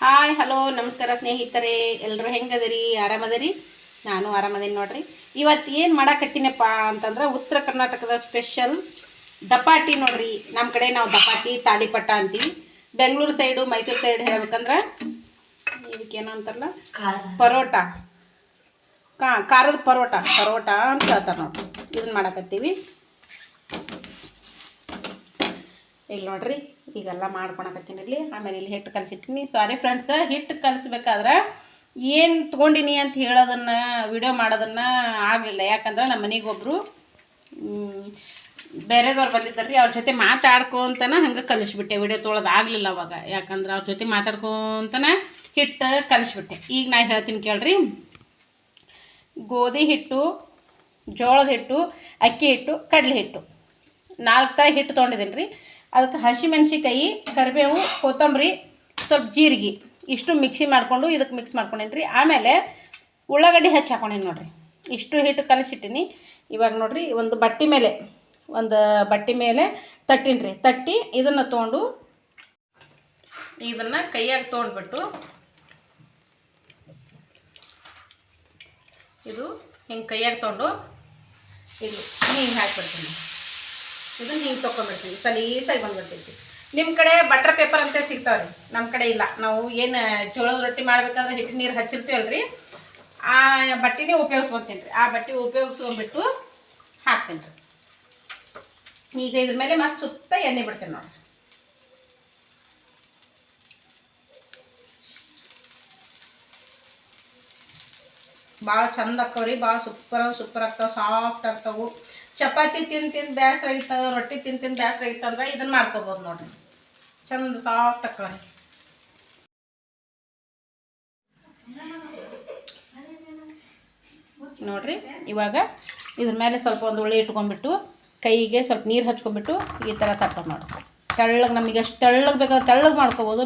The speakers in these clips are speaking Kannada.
ಹಾಯ್ ಹಲೋ ನಮಸ್ಕಾರ ಸ್ನೇಹಿತರೆ. ಎಲ್ಲರೂ ಹೆಂಗದಿರಿ? ಆರಾಮದರಿ? ನಾನು ಆರಾಮದೀನಿ ನೋಡ್ರಿ. ಇವತ್ತು ಏನು ಮಾಡಾಕತ್ತೀನಪ್ಪ ಅಂತಂದ್ರೆ ಉತ್ತರ ಕರ್ನಾಟಕದ ಸ್ಪೆಷಲ್ ದಪಾಟಿ ನೋಡ್ರಿ. ನಮ್ಮ ಕಡೆ ನಾವು ದಪಾಟಿ ತಾಳಿಪಟ್ಟ ಅಂತೀವಿ. ಬೆಂಗಳೂರು ಸೈಡು ಮೈಸೂರು ಸೈಡ್ ಹೇಳ್ಬೇಕಂದ್ರೆ ಇದಕ್ಕೇನು ಅಂತಾರಲ್ಲ? ಪರೋಟ. ಕಾ ಖಾರದ ಪರೋಟ. ಪರೋಟ ಅಂತ ಹೇಳ್ತಾರೆ ನೋಡ್ರಿ. ಇದನ್ನ ಮಾಡಾಕತ್ತೀವಿ. ಇಲ್ಲಿ ನೋಡ್ರಿ, ಈಗೆಲ್ಲ ಮಾಡ್ಕೊಳಕತ್ತೀನಿ ಇಲ್ಲಿ ಆಮೇಲೆ ಇಲ್ಲಿ ಹಿಟ್ಟು ಕಲಸಿಟ್ಟಿನಿ. ಸಾರಿ ಫ್ರೆಂಡ್ಸ್ ಹಿಟ್ಟು ಕಲಿಸ್ಬೇಕಾದ್ರೆ ಏನು ತೊಗೊಂಡಿನಿ ಅಂತ ಹೇಳೋದನ್ನು ವಿಡಿಯೋ ಮಾಡೋದನ್ನು ಆಗಲಿಲ್ಲ. ಯಾಕಂದ್ರೆ ನಮ್ಮ ಮನೆಗೆ ಒಬ್ಬರು ಬೇರೆದವ್ರು ಬಂದಿದ್ದಾರೆ ರೀ ಅವ್ರ ಜೊತೆ ಮಾತಾಡ್ಕೊಂತನ ಹಂಗೆ ಕಲಿಸ್ಬಿಟ್ಟೆ. ವಿಡಿಯೋ ತೊಳೋದು ಆಗಲಿಲ್ಲ ಅವಾಗ. ಯಾಕಂದ್ರೆ ಅವ್ರ ಜೊತೆ ಮಾತಾಡ್ಕೊತನ ಹಿಟ್ಟು ಕಲಿಸ್ಬಿಟ್ಟೆ. ಈಗ ನಾ ಹೇಳ್ತೀನಿ ಕೇಳ್ರಿ. ಗೋಧಿ ಹಿಟ್ಟು, ಜೋಳದ ಹಿಟ್ಟು, ಅಕ್ಕಿ ಹಿಟ್ಟು, ಕಡಲೆ ಹಿಟ್ಟು. ನಾಲ್ಕು ಥರ ಹಿಟ್ಟು ತೊಗೊಂಡಿದ್ದೀನಿ ರೀ ಅದಕ್ಕೆ ಹಸಿಮೆಣ್ಸಿಕಾಯಿ ಕರಿಬೇವು, ಕೊತ್ತಂಬರಿ, ಸ್ವಲ್ಪ ಜೀರಿಗೆ ಇಷ್ಟು ಮಿಕ್ಸಿ ಮಾಡಿಕೊಂಡು ಇದಕ್ಕೆ ಮಿಕ್ಸ್ ಮಾಡ್ಕೊಂಡೇನಿ ರೀ. ಆಮೇಲೆ ಉಳ್ಳಾಗಡ್ಡಿ ಹೆಚ್ಚಿ ಹಾಕೊಂಡೇನಿ ನೋಡಿರಿ. ಇಷ್ಟು ಹಿಟ್ಟು ಕಲಸಿಟ್ಟಿನಿ. ಇವಾಗ ನೋಡಿರಿ, ಒಂದು ಬಟ್ಟೆ ಮೇಲೆ, ಒಂದು ಬಟ್ಟೆ ಮೇಲೆ ತಟ್ಟಿನಿ ರೀ. ತಟ್ಟಿ ಇದನ್ನು ತೊಗೊಂಡು ಇದನ್ನು ಕೈಯಾಗಿ ತೊಗೊಂಡ್ಬಿಟ್ಟು ಇದು ಹಿಂಗೆ ಕೈಯಾಗಿ ತೊಗೊಂಡು ಇದು ಹಿಂಗೆ ಹಾಕ್ಬಿಡ್ತೀನಿ. ಇದನ್ನ ಹಿಂಗೆ ತೊಗೊಂಡ್ಬಿಡ್ತೀವಿ ಸಲೀಸಾಗಿ ಬಂದ್ಬಿಡ್ತೈತಿ ನಿಮ್ಮ ಕಡೆ ಬಟರ್ ಪೇಪರ್ ಅಂತ ಸಿಗ್ತಾವ್ರಿ ನಮ್ಮ ಕಡೆ ಇಲ್ಲ. ನಾವು ಏನು ಜೋಳದ ರೊಟ್ಟಿ ಮಾಡ್ಬೇಕಾದ್ರೆ ಹಿಟ್ಟಿನ ನೀರು ಹಚ್ಚಿರ್ತೀವಲ್ರಿ, ಆ ಬಟ್ಟೆನೇ ಉಪಯೋಗಿಸ್ಕೊತೀನಿ ರೀ ಆ ಬಟ್ಟೆ ಉಪಯೋಗಿಸ್ಕೊಂಡ್ಬಿಟ್ಟು ಹಾಕ್ತೀನಿ ರೀ ಈಗ ಇದ್ರ ಮೇಲೆ ಮತ್ತೆ ಸುತ್ತ ಎಣ್ಣೆ ಬಿಡ್ತೀನಿ ನೋಡಿ ಭಾಳ ಚಂದ ಆಕ್ಕವ್ರಿ ಭಾಳ ಸೂಪರ್ ಸೂಪರ್ ಆಗ್ತಾವೆ ಸಾಫ್ಟ್ ಆಗ್ತಾವು. ಚಪಾತಿ ತಿಂದು ತಿಂದು ಬೇಸರ ಆಗಿತ್ತು, ರೊಟ್ಟಿ ತಿಂದು ತಿಂದು ಬೇಸರ ಅಂದ್ರೆ ಇದನ್ನ ಮಾಡ್ಕೋಬೋದು ನೋಡಿರಿ. ಚಂದ ಸಾಫ್ಟ್ ಆಕ್ಕವ್ರಿ ನೋಡ್ರಿ, ಇವಾಗ ಇದ್ರ ಮೇಲೆ ಸ್ವಲ್ಪ ಒಂದು ಉಳಿ ಇಟ್ಕೊಂಡ್ಬಿಟ್ಟು, ಕೈಗೆ ಸ್ವಲ್ಪ ನೀರು ಹಚ್ಕೊಂಡ್ಬಿಟ್ಟು ಈ ಥರ ತಟ್ಟೋದು ನೋಡಿರಿ ತೆಳ್ಳಗೆ ನಮಗೆ ಎಷ್ಟು ತೆಳ್ಳಗೆ ಬೇಕಾದ್ರೆ ತೆಳ್ಳಗೆ ಮಾಡ್ಕೋಬೋದು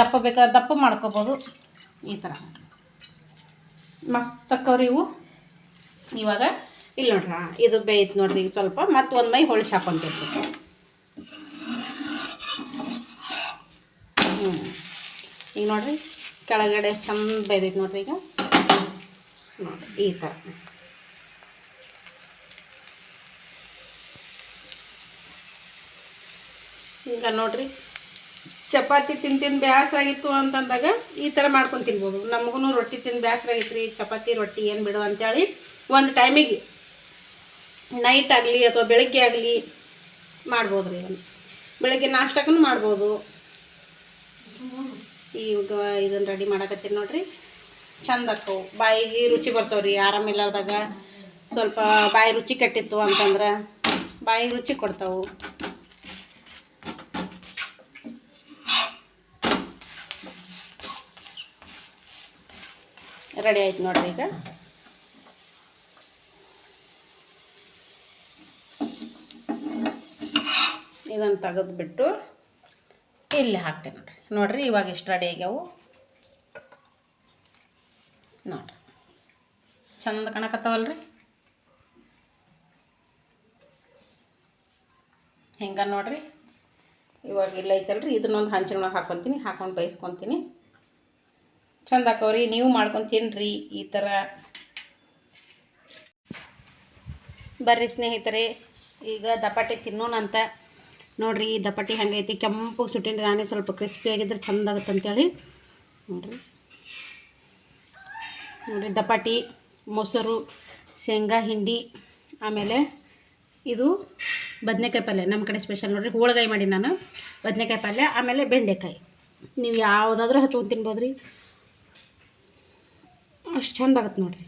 ದಪ್ಪ ಬೇಕಾದ್ರೆ ದಪ್ಪ ಮಾಡ್ಕೋಬೋದು. ಈ ಥರ ಮಸ್ತ್ ತಕ್ಕವ್ರಿ ಇವು. ಇವಾಗ ಇಲ್ಲಿ ನೋಡ್ರಿ ಇದು ಬೇಯ್ತು ನೋಡ್ರಿ ಈಗ ಸ್ವಲ್ಪ, ಮತ್ತು ಒಂದು ಮೈ ಹೊಳಿಸಿ ಹಾಕೊಂತಿರ್ತೀವಿ ಹ್ಞೂ ಈಗ ನೋಡ್ರಿ, ಕೆಳಗಡೆ ಚಂದ ಬೇಯ್ದೈತೆ ನೋಡ್ರಿ ಈಗ. ನೋಡ್ರಿ, ಈ ಥರ ಈಗ ನೋಡ್ರಿ ಚಪಾತಿ ತಿಂದು ತಿಂದು ಬೇಸರಾಗಿತ್ತು ಅಂತಂದಾಗ ಈ ಥರ ಮಾಡ್ಕೊಂಡು ತಿನ್ಬೋದು. ನಮಗೂ ರೊಟ್ಟಿ ತಿಂದು ಬೇಸರಾಗಿತ್ತು ರೀ ಚಪಾತಿ, ರೊಟ್ಟಿ ಏನು ಬಿಡು ಅಂತೇಳಿ ಒಂದು ಟೈಮಿಗೆ ನೈಟ್ ಆಗಲಿ ಅಥವಾ ಬೆಳಗ್ಗೆ ಆಗಲಿ ಮಾಡ್ಬೋದು ರೀ ಅದನ್ನು. ಬೆಳಗ್ಗೆ ನಾಷ್ಟಕ್ಕೂ ಮಾಡ್ಬೋದು. ಈಗ ಇದನ್ನು ರೆಡಿ ಮಾಡಕತ್ತೀನಿ ನೋಡ್ರಿ. ಚಂದ ಆಕ್ಕವು ಬಾಯಿಗೆ ರುಚಿ ಬರ್ತಾವೆ ರೀ ಆರಾಮಿಲ್ಲಾರ್ದಾಗ ಸ್ವಲ್ಪ ಬಾಯಿ ರುಚಿ ಕೆಟ್ಟಿತ್ತು ಅಂತಂದ್ರೆ ಬಾಯಿಗೆ ರುಚಿ ಕೊಡ್ತಾವು. ರೆಡಿ ಆಯ್ತು ನೋಡ್ರಿ ಈಗ. ಇದನ್ನು ತೆಗೆದ್ಬಿಟ್ಟು ಇಲ್ಲಿ ಹಾಕ್ತೇನೆ ನೋಡ್ರಿ. ನೋಡ್ರಿ, ಇವಾಗ ಎಷ್ಟು ರೆಡಿ ಆಗ್ಯಾವು? ನೋಡ್ರಿ. ಚಂದ ಕಾಣಕತ್ತಾವಲ್ರಿ? ಹಿಂಗೆ ನೋಡ್ರಿ? ಇವಾಗ ಇಲ್ಲ ಐತಲ್ರಿ, ಇದನ್ನೊಂದು ಹಂಚಿನೊಳಗೆ ಹಾಕ್ಕೊತೀನಿ ಹಾಕೊಂಡು ಬೇಯಿಸ್ಕೊತೀನಿ. ಚಂದ ಹಾಕವ್ರಿ ನೀವು ಮಾಡ್ಕೊಂಡು ತಿನ್ನಿರಿ ಈ ಥರ ಬರ್ರಿ ಸ್ನೇಹಿತರೆ, ಈಗ ದಪಾಟಿ ತಿನ್ನೋಣಂತ. ನೋಡಿರಿ, ಈ ದಪಾಟಿ ಹಂಗೈತಿ ಕೆಂಪಗೆ ಸುಟ್ಟಿನಿ ನಾನೇ ಸ್ವಲ್ಪ ಕ್ರಿಸ್ಪಿ ಆಗಿದ್ರೆ ಚಂದ ಆಗುತ್ತೆ ಅಂತೇಳಿ ನೋಡಿರಿ. ನೋಡಿರಿ ದಪಾಟಿ ಮೊಸರು, ಶೇಂಗಾ, ಹಿಂಡಿ, ಆಮೇಲೆ ಇದು ಬದನೆಕಾಯಿ ಪಲ್ಯ, ನಮ್ಮ ಕಡೆ ಸ್ಪೆಷಲ್ ನೋಡ್ರಿ, ಹೋಳ್ಗಾಯಿ ಮಾಡಿ ನಾನು, ಬದನೆಕಾಯಿ ಪಲ್ಯ, ಆಮೇಲೆ ಬೆಂಡೆಕಾಯಿ. ನೀವು ಯಾವುದಾದ್ರೂ ಹಚ್ಕೊಂಡು ತಿನ್ಬೋದು ರೀ ಅಷ್ಟು ಚಂದ ಆಗತ್ತೆ ನೋಡ್ರಿ.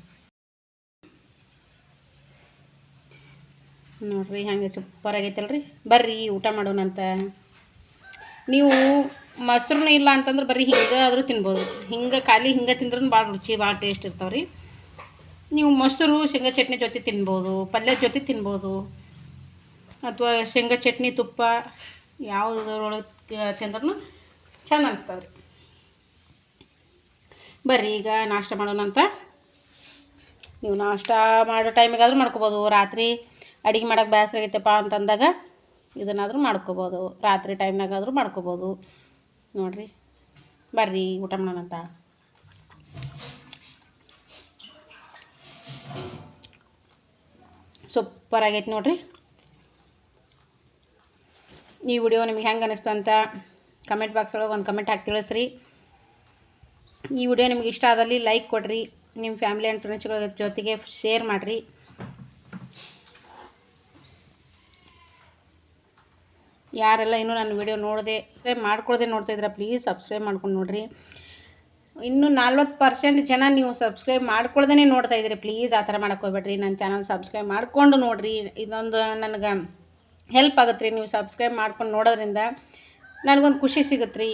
ನೋಡ್ರಿ ಹಂಗೆ ಆಗೈತಲ್ರಿ. ಬರ್ರಿ ಊಟ ಮಾಡೋಣಂತ ನೀವು ಮೊಸರು ಇಲ್ಲ ಅಂತಂದ್ರೆ ಬರೀ ಹಿಂಗೆ ಆದರೂ ತಿನ್ಬೋದು. ಹಿಂಗೆ ಖಾಲಿ ಹಿಂಗೆ ತಿಂದ್ರೂ ಭಾಳ ರುಚಿ, ಭಾಳ ಟೇಸ್ಟ್ ಇರ್ತಾವೆ ರೀ ನೀವು ಮೊಸರು, ಶೇಂಗಾ ಚಟ್ನಿ ಜೊತೆ ತಿನ್ಬೋದು ಪಲ್ಯದ ಜೊತೆ ತಿನ್ಬೋದು, ಅಥವಾ ಶೇಂಗಾ ಚಟ್ನಿ ತುಪ್ಪ ಯಾವುದ್ರೊಳಗೆ ತಿಂದ್ರೂ ಚೆಂದ ಅನಿಸ್ತಾವೆ ರೀ ಬರ್ರಿ, ಈಗ ನಾಷ್ಟ ಮಾಡೋಣಂತ ನೀವು ನಾಷ್ಟ ಮಾಡೋ ಟೈಮಿಗಾದರೂ ಮಾಡ್ಕೋಬೋದು. ರಾತ್ರಿ ಅಡುಗೆ ಮಾಡೋಕೆ ಬೇಸರ ಆಗೈತಪ್ಪ ಅಂತಂದಾಗ ಇದನ್ನಾದರೂ ಮಾಡ್ಕೋಬೋದು. ರಾತ್ರಿ ಟೈಮ್ನಾಗಾದರೂ ಮಾಡ್ಕೋಬೋದು. ನೋಡಿರಿ, ಬರ್ರಿ, ಊಟ ಮಾಡೋಣಂತ ಸೂಪರ್ ಆಗೈತೆ ನೋಡ್ರಿ. ಈ ವಿಡಿಯೋ ನಿಮ್ಗೆ ಹೆಂಗೆ ಅನ್ನಿಸ್ತು ಅಂತ ಕಮೆಂಟ್ ಬಾಕ್ಸ್ ಒಳಗೆ ಒಂದು ಕಮೆಂಟ್ ಹಾಕಿ ತಿಳಿಸ್ರಿ. ಈ ವಿಡಿಯೋ ನಿಮ್ಗೆ ಇಷ್ಟ ಆದಲ್ಲಿ ಲೈಕ್ ಕೊಡಿರಿ. ನಿಮ್ಮ ಫ್ಯಾಮಿಲಿ ಆ್ಯಂಡ್ ಫ್ರೆಂಡ್ಸ್ಗಳ ಜೊತೆಗೆ ಶೇರ್ ಮಾಡಿರಿ. ಯಾರೆಲ್ಲ ಇನ್ನೂ ನನ್ನ ವಿಡಿಯೋ ನೋಡದೆ ಮಾಡ್ಕೊಳ್ದೆ ನೋಡ್ತಾ ಇದ್ದೀರಾ ಪ್ಲೀಸ್ ಸಬ್ಸ್ಕ್ರೈಬ್ ಮಾಡ್ಕೊಂಡು ನೋಡಿರಿ. ಇನ್ನೂ ನಲ್ವತ್ತು ಪರ್ಸೆಂಟ್ ಜನ ನೀವು ಸಬ್ಸ್ಕ್ರೈಬ್ ಮಾಡ್ಕೊಳ್ದೇ ನೋಡ್ತಾ ಇದ್ದೀರಿ ಪ್ಲೀಸ್ ಆ ಥರ ಹೋಗ್ಬೇಡ್ರಿ. ನನ್ನ ಚಾನಲ್ ಸಬ್ಸ್ಕ್ರೈಬ್ ಮಾಡಿಕೊಂಡು ನೋಡಿರಿ. ಇದೊಂದು ನನಗೆ ಹೆಲ್ಪ್ ಆಗುತ್ತೆ ರೀ ನೀವು ಸಬ್ಸ್ಕ್ರೈಬ್ ಮಾಡ್ಕೊಂಡು ನೋಡೋದ್ರಿಂದ. ನನಗೊಂದು ಖುಷಿ ಸಿಗುತ್ತೆ ರೀ.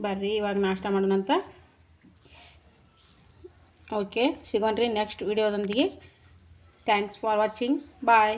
ಬರ್ರಿ ಇವಾಗ ನಾಷ್ಟ ಮಾಡೋಣಂತ ಓಕೆ ಸಿಗೋಣ್ರಿ ನೆಕ್ಸ್ಟ್ ವಿಡಿಯೋದೊಂದಿಗೆ ಥ್ಯಾಂಕ್ಸ್ ಫಾರ್ ವಾಚಿಂಗ್ ಬಾಯ್